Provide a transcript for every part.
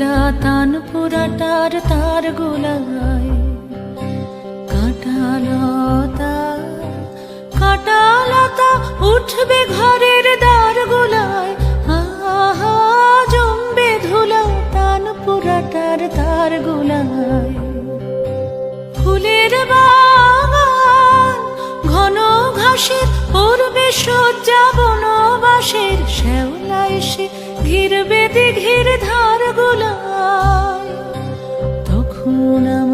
জমবে তান পোড়াটার তার গোলায় কাটালতা কাটালতা উঠবে ঘরের দ্বার গোলায়। আহা, জমবে ধুলা তান পোড়াটার তার গোলায়। ফুলের বাগান, ঘন ঘাসের পূর্বে সজ্জা শ্যাওলা এসে ঘিরবে দিঘির ধার গোলা তখন আমায়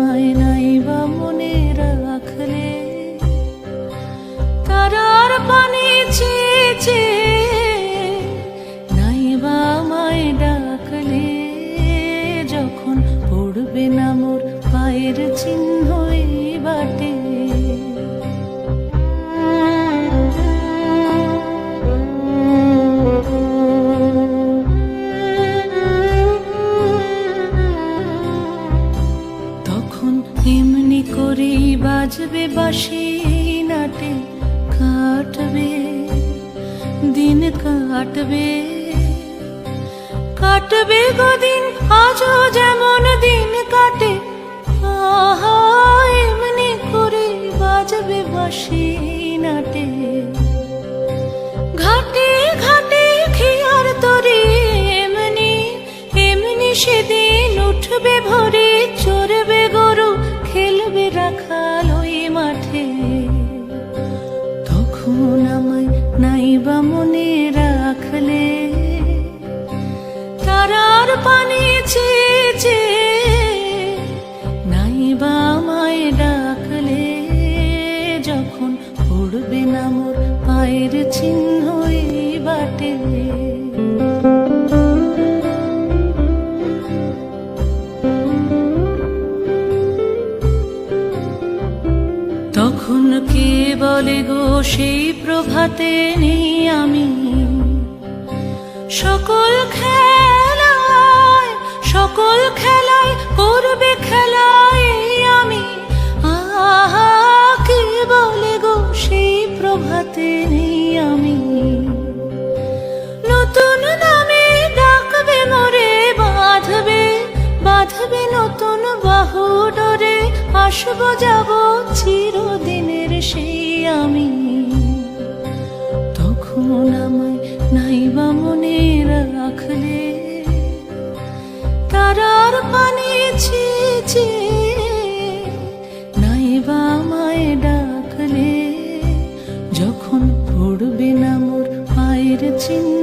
তখন এমনি করেই বাজবে বাসি নাটে, কাটবে, দিন কাটবে। কাটবে গদিন আজও যেমন দিন কাটে, আহা, এমনি করে বাজবে বাসি নাটে। ঘাটে ঘাটে খেয়ার তরি, এমনি এমনি সেদিন উঠবে ভরে। রাখলে তারার পানি চেয়ে চেয়ে নাইবা আমায় ডাকলে যখন পড়বে না মোর পায়ের চিহ্ন এই বাটে। তখন কে বলে গো সেই প্রভাতে নেই আমি? সকল খেলায় সকল খেলায় করবে খেলায় আমি। আহা, কে বলে গো সেই প্রভাতে নেই আমি। নতুন নামে ডাকবে মোরে, বাঁধবে বাঁধবে নতুন বাহু ডরে। আসব যাব চিরদিনের সেই আমি। তখন আমায় নাইবা মনে রাখলে তারার পানি চেয়ে নাই বা আমায় ডাকলে। যখন পড়বে না মোর পায়ের চিহ্ন